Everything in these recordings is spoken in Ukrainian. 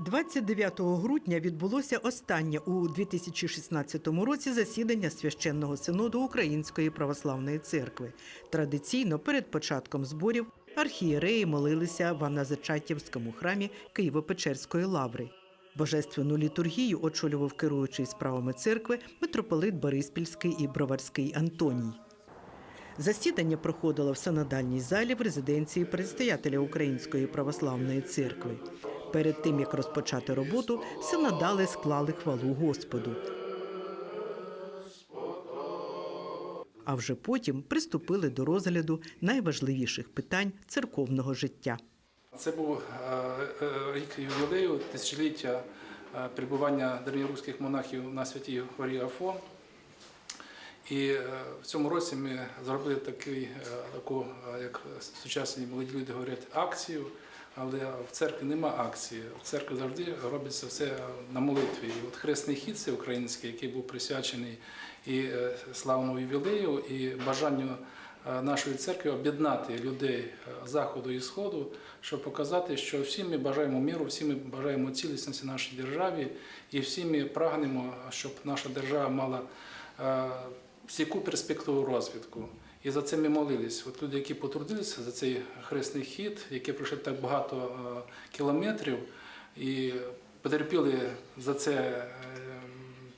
29 грудня відбулося останнє у 2016 році засідання священного синоду Української православної церкви. Традиційно перед початком зборів архієреї молилися в Аназичатівському храмі Києво-Печерської лаври. Божественну літургію очолював керуючий справами церкви митрополит Бориспільський і Броварський Антоній. Засідання проходило в синодальній залі в резиденції предстоятеля Української православної церкви. Перед тим як розпочати роботу, синодали склали хвалу Господу. А вже потім приступили до розгляду найважливіших питань церковного життя. Це був е, е, рік ювілею тисячоліття е, перебування древньоруських монахів на святій горі Афон. І в цьому році ми зробили такий, таку, як сучасні молоді люди говорять, акцію. Але в церкві нема акції. В церкві завжди робиться все на молитві. І от хресний хід це український, який був присвячений і е, славному ювілею, і бажанню е, нашої церкви об'єднати людей е, заходу і сходу, щоб показати, що всі ми бажаємо миру, всі ми бажаємо цілісності нашій державі, і всі ми прагнемо, щоб наша держава мала стійку перспективу розвитку. І за це ми молились. От люди, які потрудилися за цей хресний хід, які пройшли так багато е, кілометрів і потерпіли за це е,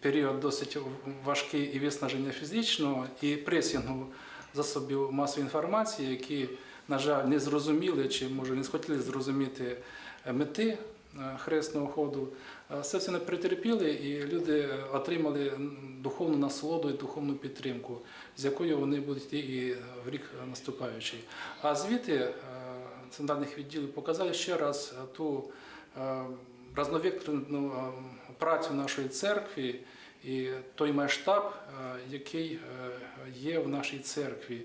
період досить важкий і виснаження фізичного, і пресінгу засобів масової інформації, які, на жаль, не зрозуміли чи може не схотіли зрозуміти е, мети хресного ходу. Е, Все це не претерпіли, і люди отримали духовну насолоду і духовну підтримку, з якою вони будуть і в рік наступаючий. А звіти е, центральних відділів показали ще раз е, ту е, разновекторну е, працю нашої церкви і той масштаб, е, який е, є в нашій церкві.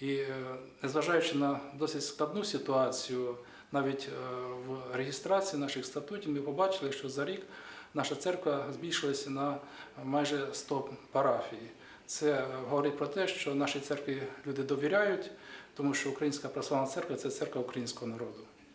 І е, незважаючи на досить складну ситуацію, навіть е, в реєстрації наших статутів ми побачили, що за рік наша церква збільшилася на майже 100 парафій. Це говорить про те, що нашій церкві люди довіряють, тому що Українська православна церква це церква українського народу.